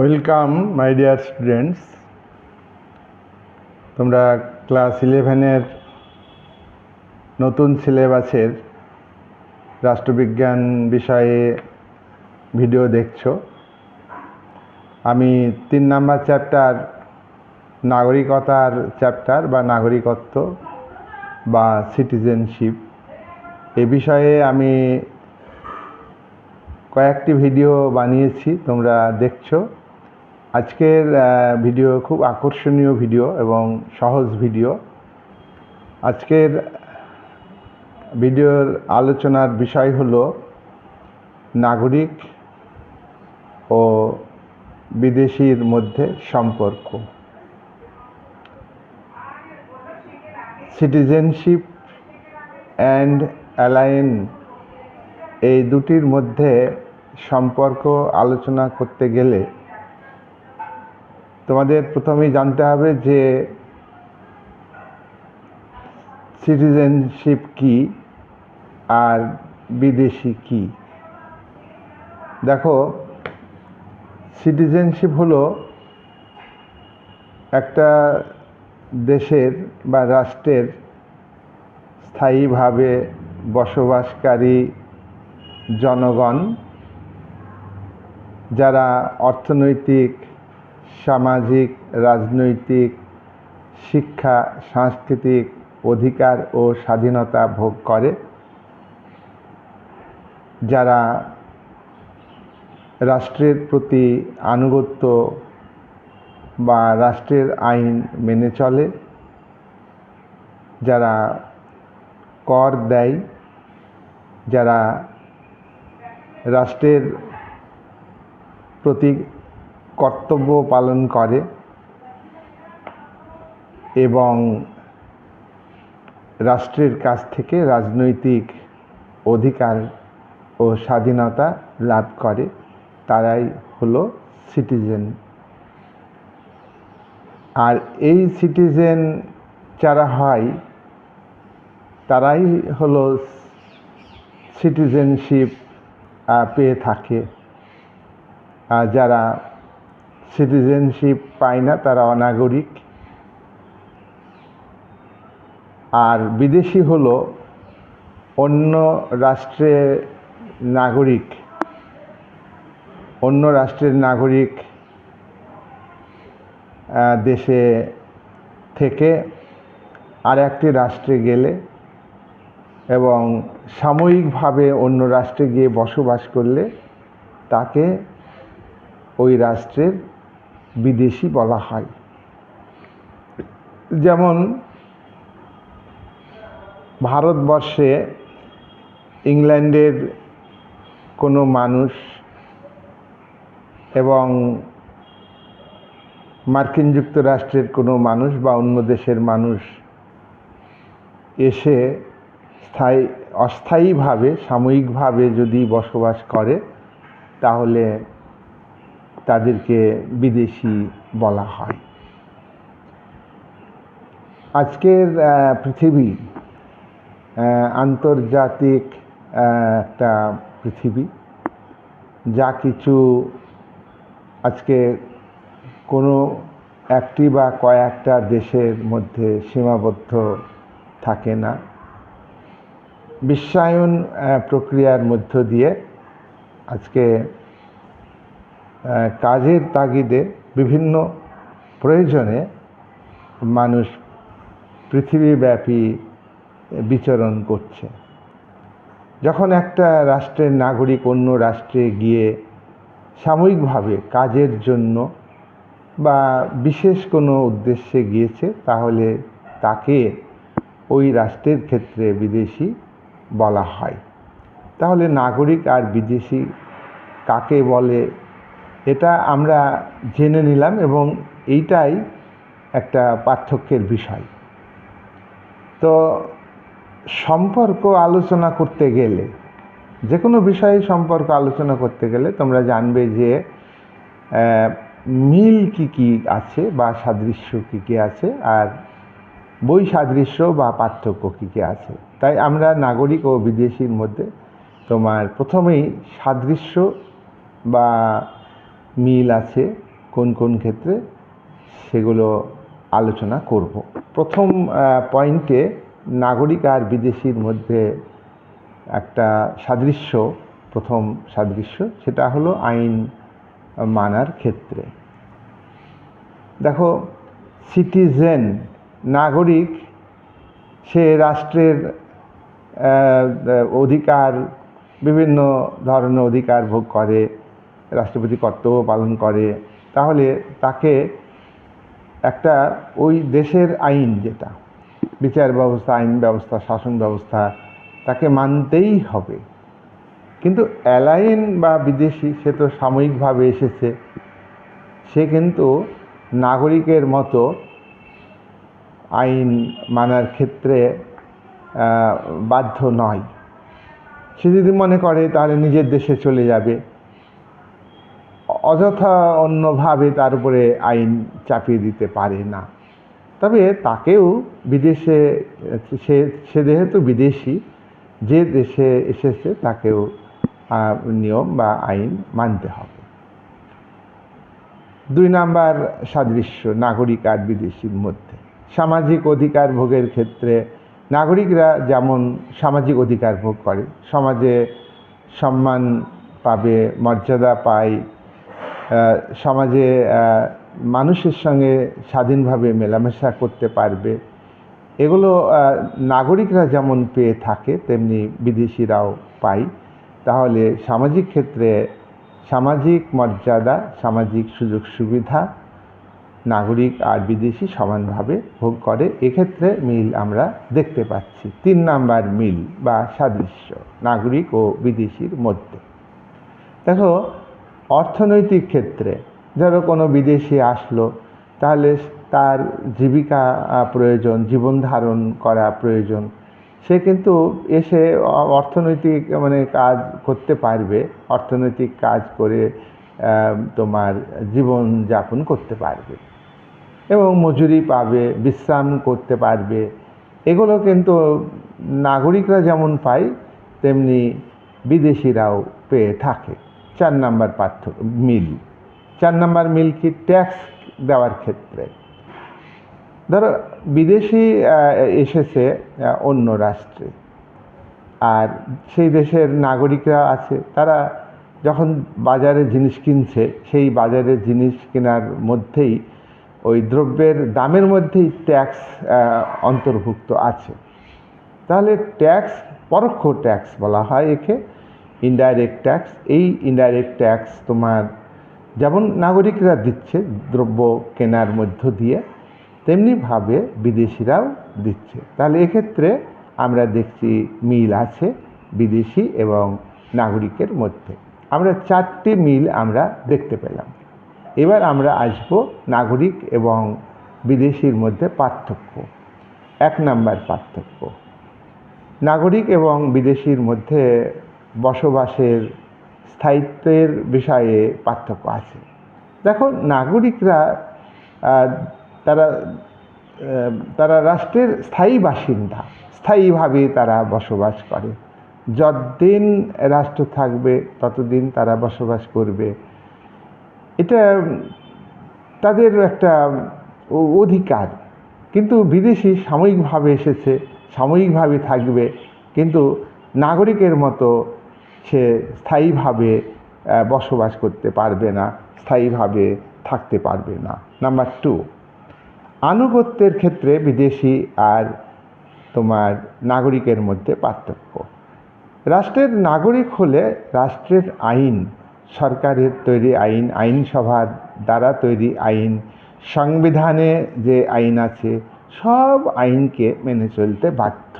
Welcome, my dear students. তোমরা class ইলেভেনের নতুন সিলেবাসের রাষ্ট্রবিজ্ঞান বিষয়ে ভিডিও দেখছ। আমি তিন নাম্বার চ্যাপ্টার, নাগরিকতার চ্যাপ্টার বা নাগরিকত্ব বা সিটিজেনশিপ। এ বিষয়ে আমি কয়েকটি ভিডিও বানিয়েছি, তোমরা দেখছ। আজকের ভিডিও খুব আকর্ষণীয় ভিডিও এবং সহজ ভিডিও। আজকের ভিডিওর আলোচনার বিষয় হল নাগরিক ও বিদেশির মধ্যে সম্পর্ক। সিটিজেনশিপ অ্যান্ড অ্যালায়েন এই দুটির মধ্যে সম্পর্ক আলোচনা করতে গেলে তোমাদের জানতে হবে যে সিটিজেনশিপ কি আর বিদেশি কি? দেখো সিটিজেনশিপ হলো একটা দেশের বা রাষ্ট্রের স্থায়ীভাবে বসবাসকারী জনগণ যারা অর্থনৈতিক সামাজিক, রাজনৈতিক, শিক্ষা, সাংস্কৃতিক অধিকার ও স্বাধীনতা ভোগ করে। যারা রাষ্ট্রের প্রতি আনুগত্য বা রাষ্ট্রের আইন মেনে চলে, যারা কর দেয়, যারা রাষ্ট্রের প্রতি কর্তব্য পালন করে এবং রাষ্ট্রের কাছ থেকে রাজনৈতিক অধিকার ও স্বাধীনতা লাভ করে, তারাই হলো সিটিজেন আর এই সিটিজেন যারা হয়, তারাই হলো সিটিজেনশিপ পেয়ে থাকে। যারা সিটিজেনশিপ পায় না, তারা অনাগরিক। আর বিদেশি হল অন্য রাষ্ট্রের নাগরিক, অন্য রাষ্ট্রের নাগরিক দেশে থেকে আর একটি রাষ্ট্রে গেলে এবং সাময়িকভাবে অন্য রাষ্ট্রে গিয়ে বসবাস করলে তাকে ওই রাষ্ট্রের বিদেশি বলা হয়। যেমন, ভারতবর্ষে ইংল্যান্ডের কোনো মানুষ এবং মার্কিন যুক্তরাষ্ট্রের কোনো মানুষ বা অন্য দেশের মানুষ এসে স্থায়ী, অস্থায়ীভাবে, সাময়িকভাবে যদি বসবাস করে, তাহলে তাদেরকে বিদেশি বলা হয়। আজকের পৃথিবী আন্তর্জাতিক একটা পৃথিবী। যা কিছু আজকে কোনো একটি বা কয়েকটা দেশের মধ্যে সীমাবদ্ধ থাকে না। বিশ্বায়ন প্রক্রিয়ার মধ্য দিয়ে আজকে কাজের তাগিদে বিভিন্ন প্রয়োজনে মানুষ পৃথিবীব্যাপী বিচরণ করছে। যখন একটা রাষ্ট্রের নাগরিক অন্য রাষ্ট্রে গিয়ে সাময়িকভাবে কাজের জন্য বা বিশেষ কোনো উদ্দেশ্যে গিয়েছে, তাহলে তাকে ওই রাষ্ট্রের ক্ষেত্রে বিদেশি বলা হয়। তাহলে নাগরিক আর বিদেশি কাকে বলে এটা আমরা জেনে নিলাম এবং এইটাই একটা পার্থক্যের বিষয়। তো সম্পর্ক আলোচনা করতে গেলে যে কোনো বিষয়ে সম্পর্ক আলোচনা করতে গেলে তোমরা জানবে যে মিল কি কি আছে বা সাদৃশ্য কি কি আছে আর বই সাদৃশ্য বা পার্থক্য কী কী আছে। তাই আমরা নাগরিক ও বিদেশির মধ্যে তোমার প্রথমেই সাদৃশ্য বা মিল আছে কোন কোন ক্ষেত্রে সেগুলো আলোচনা করব। প্রথম পয়েন্টে নাগরিক আর বিদেশির মধ্যে একটা সাদৃশ্য, প্রথম সাদৃশ্য, সেটা হলো আইন মানার ক্ষেত্রে। দেখো সিটিজেন নাগরিক, সে রাষ্ট্রের অধিকার, বিভিন্ন ধরনের অধিকার ভোগ করে রাষ্ট্রপতি কর্তব্য পালন করে, তাহলে তাকে একটা ওই দেশের আইন যেটা, বিচার ব্যবস্থা, আইন ব্যবস্থা, শাসন ব্যবস্থা, তাকে মানতেই হবে। কিন্তু অ্যালাইন বা বিদেশি, সে তো সাময়িকভাবে এসেছে, সে কিন্তু নাগরিকের মতো আইন মানার ক্ষেত্রে বাধ্য নয়। সে যদি মনে করে তাহলে নিজের দেশে চলে যাবে। অযথা অন্যভাবে তার উপরে আইন চাপিয়ে দিতে পারে না। তবে তাকেও বিদেশে, সে সে যেহেতু বিদেশি, যে দেশে এসেছে তাকেও নিয়ম বা আইন মানতে হবে। দুই নাম্বার সাদৃশ্য, নাগরিক আর বিদেশির মধ্যে। সামাজিক অধিকার ভোগের ক্ষেত্রে নাগরিকরা যেমন সামাজিক অধিকার ভোগ করে, সমাজে সম্মান পাবে, মর্যাদা পায় সমাজে মানুষের সঙ্গে স্বাধীনভাবে মেলামেশা করতে পারবে। এগুলো নাগরিকরা যেমন পেয়ে থাকে, তেমনি বিদেশিরাও পায়। তাহলে সামাজিক ক্ষেত্রে সামাজিক মর্যাদা, সামাজিক সুযোগ সুবিধা নাগরিক আর বিদেশি সমানভাবে ভোগ করে। এক্ষেত্রে মিল আমরা দেখতে পাচ্ছি। তিন নাম্বার মিল বা সাদৃশ্য, নাগরিক ও বিদেশির মধ্যে। দেখো অর্থনৈতিক ক্ষেত্রে ধরো কোনো বিদেশি আসলো, তাহলে তার জীবিকা প্রয়োজন, জীবন ধারণ করা প্রয়োজন। সে কিন্তু এসে অর্থনৈতিক মানে কাজ করতে পারবে, অর্থনৈতিক কাজ করে তোমার জীবন যাপন করতে পারবে। এবং মজুরি পাবে, বিশ্রাম করতে পারবে। এগুলো কিন্তু নাগরিকরা যেমন পায়, তেমনি বিদেশিরাও পেয়ে থাকে। চার নাম্বার পার্থক্য মিল। চার নাম্বার মিল কি ট্যাক্স দেওয়ার ক্ষেত্রে? ধরো, বিদেশি এসেছে অন্য রাষ্ট্রে। আর সেই দেশের নাগরিকরা আছে, তারা যখন বাজারে জিনিস কিনছে, সেই বাজারে জিনিস কেনার মধ্যেই, ওই দ্রব্যের দামের মধ্যেই ট্যাক্স অন্তর্ভুক্ত আছে। তাহলে ট্যাক্স পরোক্ষ ট্যাক্স বলা হয় একে। ইনডাইরেক্ট ট্যাক্স এই ইনডাইরেক্ট ট্যাক্স তোমার যেমন নাগরিকরা দিচ্ছে দ্রব্য কেনার মধ্য দিয়ে তেমনিভাবে বিদেশিরাও দিচ্ছে। তাহলে এক্ষেত্রে আমরা দেখছি মিল আছে বিদেশি এবং নাগরিকের মধ্যে। আমরা চারটি মিল আমরা দেখতে পেলাম। এবার আমরা আসব নাগরিক এবং বিদেশির মধ্যে পার্থক্য। এক নাম্বার পার্থক্য। নাগরিক এবং বিদেশির মধ্যে বসবাসের স্থায়িত্বের বিষয়ে পার্থক্য আছে। দেখো, নাগরিকরা তারা তারা রাষ্ট্রের স্থায়ী বাসিন্দা, স্থায়ীভাবে তারা বসবাস করে। যতদিন রাষ্ট্র থাকবে, ততদিন তারা বসবাস করবে। এটা তাদের একটা অধিকার। কিন্তু বিদেশি সাময়িকভাবে এসেছে, সাময়িকভাবে থাকবে। কিন্তু নাগরিকের মতো সে স্থায়ীভাবে বসবাস করতে পারবে না, স্থায়ীভাবে থাকতে পারবে না। নাম্বার টু আনুগত্যের ক্ষেত্রে বিদেশি আর তোমার নাগরিকের মধ্যে পার্থক্য। রাষ্ট্রের নাগরিক হলে রাষ্ট্রের আইন, সরকারের তৈরি আইন, আইনসভার দ্বারা তৈরি আইন, সংবিধানে যে আইন আছে, সব আইনকে মেনে চলতে বাধ্য।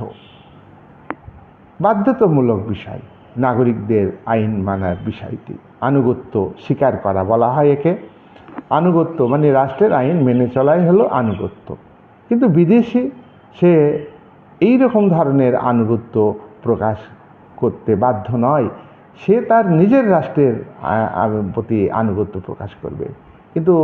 বাধ্যতামূলক বিষয়। নাগরিকদের আইন মানার বিষয়টি আনুগত্য স্বীকার করা বলা হয় একে। আনুগত্য মানে রাষ্ট্রের আইন মেনে চলাই হলো আনুগত্য। কিন্তু বিদেশি সে এই রকম ধরনের আনুগত্য প্রকাশ করতে বাধ্য নয়। সে তার নিজের রাষ্ট্রের প্রতি আনুগত্য প্রকাশ করবে। কিন্তু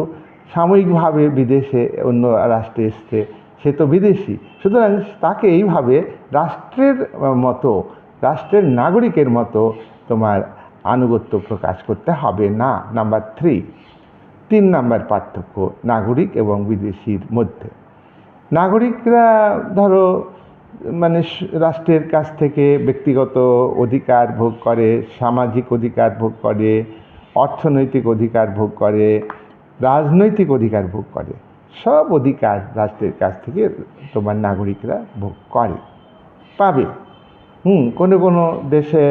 সাময়িকভাবে বিদেশে অন্য রাষ্ট্রে এসছে, সে তো বিদেশি। সুতরাং তাকে এইভাবে রাষ্ট্রের মতো রাষ্ট্রের নাগরিকের মতো তোমার আনুগত্য প্রকাশ করতে হবে না। নাম্বার থ্রি তিন নাম্বার পার্থক্য, নাগরিক এবং বিদেশির মধ্যে। নাগরিকরা ধরো মানে রাষ্ট্রের কাছ থেকে ব্যক্তিগত অধিকার ভোগ করে, সামাজিক অধিকার ভোগ করে, অর্থনৈতিক অধিকার ভোগ করে, রাজনৈতিক অধিকার ভোগ করে। সব অধিকার রাষ্ট্রের কাছ থেকে তোমার নাগরিকরা ভোগ করে। পাবে। হুম, কোনো কোনো দেশে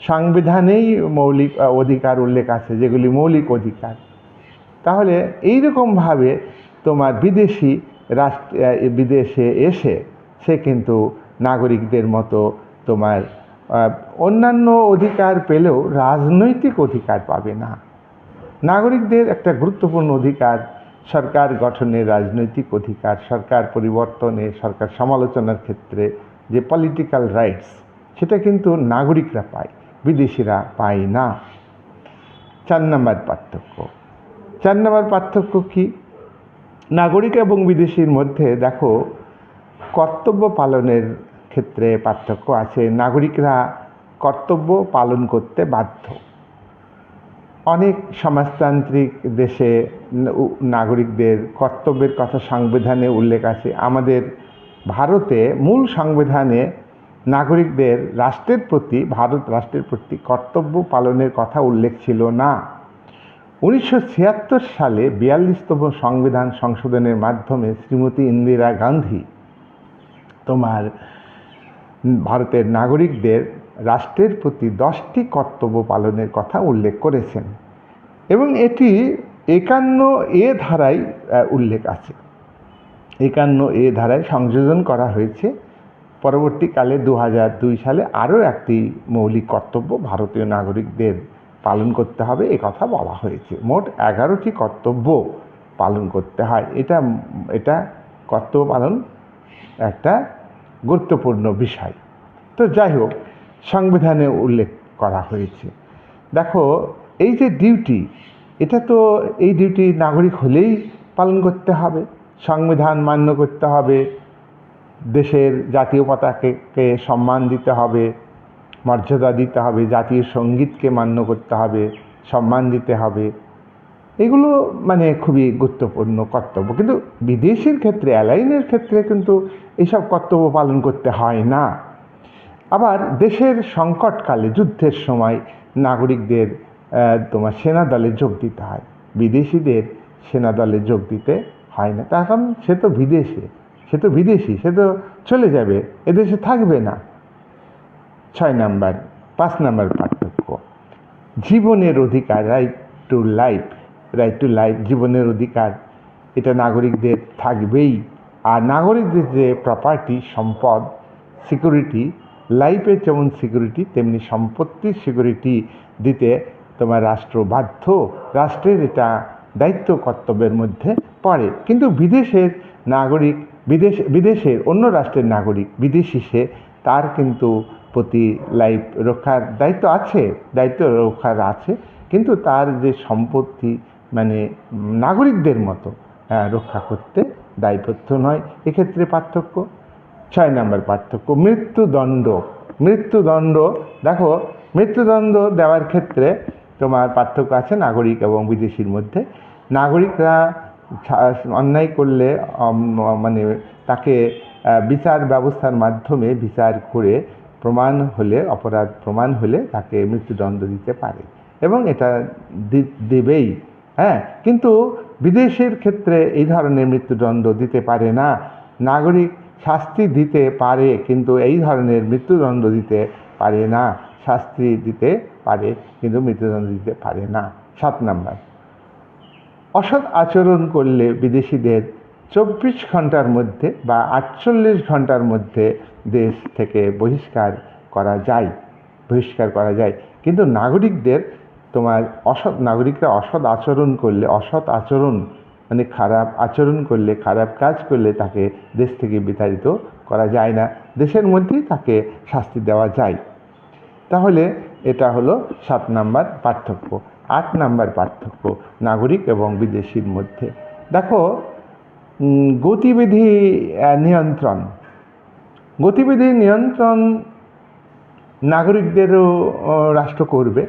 সংবিধানেই মৌলিক অধিকার উল্লেখ আছে, যেগুলি মৌলিক অধিকার। তাহলে এইরকমভাবে তোমার বিদেশি রাষ্ট্র বিদেশে এসে সে কিন্তু নাগরিকদের মতো তোমার অন্যান্য অধিকার পেলেও রাজনৈতিক অধিকার পাবে না। নাগরিকদের একটা গুরুত্বপূর্ণ অধিকার সরকার গঠনের রাজনৈতিক অধিকার, সরকার পরিবর্তনে, সরকার সমালোচনার ক্ষেত্রে যে পলিটিক্যাল রাইটস সেটা কিন্তু নাগরিকরা পায়, বিদেশিরা পায় না। চার নম্বর পার্থক্য। চার নম্বর পার্থক্য কি? নাগরিক এবং বিদেশির মধ্যে দেখো, কর্তব্য পালনের ক্ষেত্রে পার্থক্য আছে। নাগরিকরা কর্তব্য পালন করতে বাধ্য। অনেক সমাজতান্ত্রিক দেশে নাগরিকদের কর্তব্যের কথা সংবিধানে উল্লেখ আছে। আমাদের ভারতে মূল সংবিধানে নাগরিকদের রাষ্ট্রের প্রতি, ভারত রাষ্ট্রের প্রতি কর্তব্য পালনের কথা উল্লেখ ছিল না। উনিশশো ছিয়াত্তর সালে বিয়াল্লিশতম সংবিধান সংশোধনের মাধ্যমে শ্রীমতী ইন্দিরা গান্ধী তোমার ভারতের নাগরিকদের রাষ্ট্রের প্রতি দশটি কর্তব্য পালনের কথা উল্লেখ করেছেন। এবং এটি একান্ন এ ধারায় উল্লেখ আছে। একান্ন এ ধারায় সংযোজন করা হয়েছে। পরবর্তীকালে দু হাজার দুই সালে আরও একটি মৌলিক কর্তব্য ভারতীয় নাগরিকদের পালন করতে হবে কথা বলা হয়েছে। মোট এগারোটি কর্তব্য পালন করতে হয়। এটা এটা কর্তব্য পালন একটা গুরুত্বপূর্ণ বিষয়। তো যাই হোক, সংবিধানে উল্লেখ করা হয়েছে। দেখো, এই যে ডিউটি এটা তো এই ডিউটি নাগরিক হলেই পালন করতে হবে। সংবিধান মান্য করতে হবে। দেশের জাতীয় পতাকাকে সম্মান দিতে হবে, মর্যাদা দিতে হবে, জাতীয় সঙ্গীতকে মান্য করতে হবে, সম্মান দিতে হবে। এগুলো মানে খুবই গুরুত্বপূর্ণ কর্তব্য। কিন্তু বিদেশের ক্ষেত্রে, অ্যালাইনের ক্ষেত্রে কিন্তু এইসব কর্তব্য পালন করতে হয় না। আবার দেশের সংকটকালে, যুদ্ধের সময় নাগরিকদের তোমার সেনা দলে যোগ দিতে হয়। বিদেশিদের সেনা দলে যোগ দিতে হয় না। তার কারণ সে তো বিদেশে। সে তো বিদেশি, সে তো চলে যাবে, এদেশে থাকবে না। ছয় নাম্বার, পাঁচ নাম্বার পার্থক্য, জীবনের অধিকার right to life right to life জীবনের অধিকার, এটা নাগরিকদের থাকবেই। আর নাগরিকদের যে প্রপার্টি সম্পদ সিকিউরিটি লাইফের যেমন সিকিউরিটি তেমনি সম্পত্তির সিকিউরিটি দিতে তোমার রাষ্ট্র বাধ্য। রাষ্ট্রের এটা দায়িত্ব কর্তব্যের মধ্যে পড়ে। কিন্তু বিদেশের নাগরিক বিদেশ, বিদেশের অন্য রাষ্ট্রের নাগরিক, বিদেশি সে, তার কিন্তু প্রতি লাইফ রক্ষার দায়িত্ব আছে, দায়িত্ব রক্ষার আছে, কিন্তু তার যে সম্পত্তি মানে নাগরিকদের মতো রক্ষা করতে দায়বদ্ধ নয়, এক্ষেত্রে পার্থক্য? ছয় নম্বর পার্থক্য, মৃত্যুদণ্ড। মৃত্যুদণ্ড, দেখো, মৃত্যুদণ্ড দেওয়ার ক্ষেত্রে তোমার পার্থক্য আছে নাগরিক এবং বিদেশির মধ্যে। নাগরিকরা অন্যায় করলে মানে তাকে বিচার ব্যবস্থার মাধ্যমে বিচার করে প্রমাণ হলে, অপরাধ প্রমাণ হলে তাকে মৃত্যুদণ্ড দিতে পারে। এবং এটা দেবেই হ্যাঁ? কিন্তু বিদেশের ক্ষেত্রে এই ধরনের মৃত্যুদণ্ড দিতে পারে না। নাগরিক শাস্তি দিতে পারে, কিন্তু এই ধরনের মৃত্যুদণ্ড দিতে পারে না। শাস্তি দিতে পারে, কিন্তু মৃত্যুদণ্ড দিতে পারে না। সাত নাম্বার। অসৎ আচরণ করলে বিদেশিদের চব্বিশ ঘণ্টার মধ্যে বা আটচল্লিশ ঘণ্টার মধ্যে দেশ থেকে বহিষ্কার করা যায়, বহিষ্কার করা যায়। কিন্তু নাগরিকদের তোমার অসৎ, নাগরিকরা অসৎ আচরণ করলে, অসৎ আচরণ মানে খারাপ আচরণ করলে, খারাপ কাজ করলে তাকে দেশ থেকে বিতাড়িত করা যায় না। দেশের মধ্যেই তাকে শাস্তি দেওয়া যায়। তাহলে এটা হলো সাত নাম্বার পার্থক্য। আট নাম্বার পার্থক্য, নাগরিক এবং বিদেশির মধ্যে। দেখো গতিবিধি নিয়ন্ত্রণ। গতিবিধি, নিয়ন্ত্রণ নাগরিকদেরও রাষ্ট্র করবে।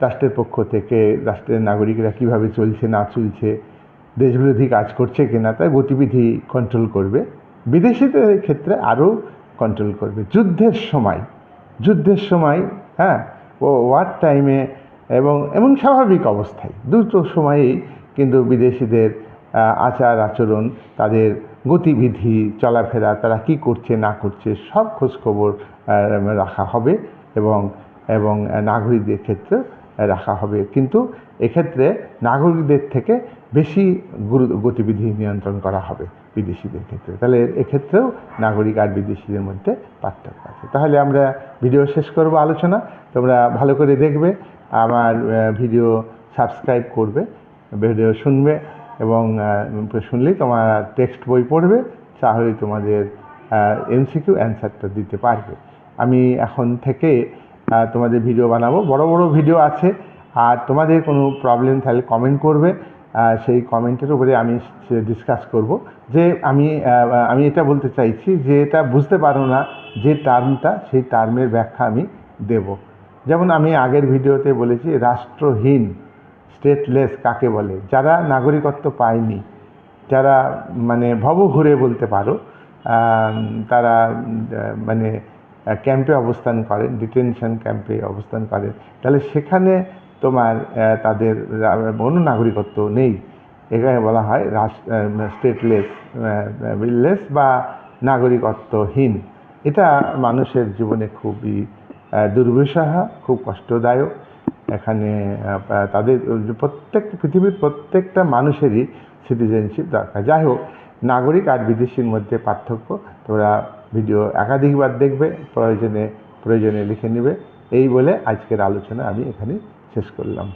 রাষ্ট্রের পক্ষ থেকে রাষ্ট্রের নাগরিকরা কীভাবে চলছে, না চলছে, দেশবিরোধী কাজ করছে কিনা, তার গতিবিধি কন্ট্রোল করবে। বিদেশিদের ক্ষেত্রে আরও কন্ট্রোল করবে। যুদ্ধের সময় যুদ্ধের সময় হ্যাঁ ও ওয়ার টাইমে এবং এমন স্বাভাবিক অবস্থায়। দুটো সময়েই কিন্তু বিদেশিদের আচার আচরণ, তাদের গতিবিধি, চলাফেরা, তারা কি করছে, না করছে, সব খোঁজখবর রাখা হবে এবং এবং নাগরিকদের ক্ষেত্রে রাখা হবে। কিন্তু এক্ষেত্রে নাগরিকদের থেকে বেশি গতিবিধি নিয়ন্ত্রণ করা হবে বিদেশিদের ক্ষেত্রে। তাহলে এক্ষেত্রেও নাগরিক আর বিদেশিদের মধ্যে পার্থক্য আছে। তাহলে আমরা ভিডিও শেষ করব আলোচনা। তোমরা ভালো করে দেখবে। আমার ভিডিও সাবস্ক্রাইব করবে ভিডিও শুনবে এবং শুনলেই তোমার টেক্সট বই পড়বে, তাহলেই তোমাদের এমসিকিউ অ্যান্সারটা দিতে পারবে। আমি এখন থেকে তোমাদের ভিডিও বানাবো। বড় বড় ভিডিও আছে। আর তোমাদের কোনো প্রবলেম থাকলে কমেন্ট করবে। সেই কমেন্টের উপরে আমি ডিসকাস করব। যে আমি আমি এটা বলতে চাইছি যে এটা বুঝতে পারো না যে টার্মটা সেই টার্মের ব্যাখ্যা আমি দেব। যেমন আমি আগের ভিডিওতে বলেছি, রাষ্ট্রহীন স্টেটলেস কাকে বলে? যারা নাগরিকত্ব পায়নি, যারা মানে ভব ঘুরে বলতে পারো তারা মানে ক্যাম্পে অবস্থান করেন ডিটেনশন ক্যাম্পে অবস্থান করেন। তাহলে সেখানে তোমার তাদের কোনো নাগরিকত্ব নেই। এখানে বলা হয় স্টেটলেস বিললেস বা নাগরিকত্বহীন। এটা মানুষের জীবনে খুবই দুর্বিষহ, খুব কষ্টদায়ক। এখানে তাদের প্রত্যেক পৃথিবীর প্রত্যেকটা মানুষেরই সিটিজেনশিপ দরকার। যাই হোক, নাগরিক আর বিদেশির মধ্যে পার্থক্য, তোমরা ভিডিও একাধিকবার দেখবে, প্রয়োজনে প্রয়োজনে লিখে নেবে। এই বলে আজকের আলোচনা আমি এখানে শেষ করলাম।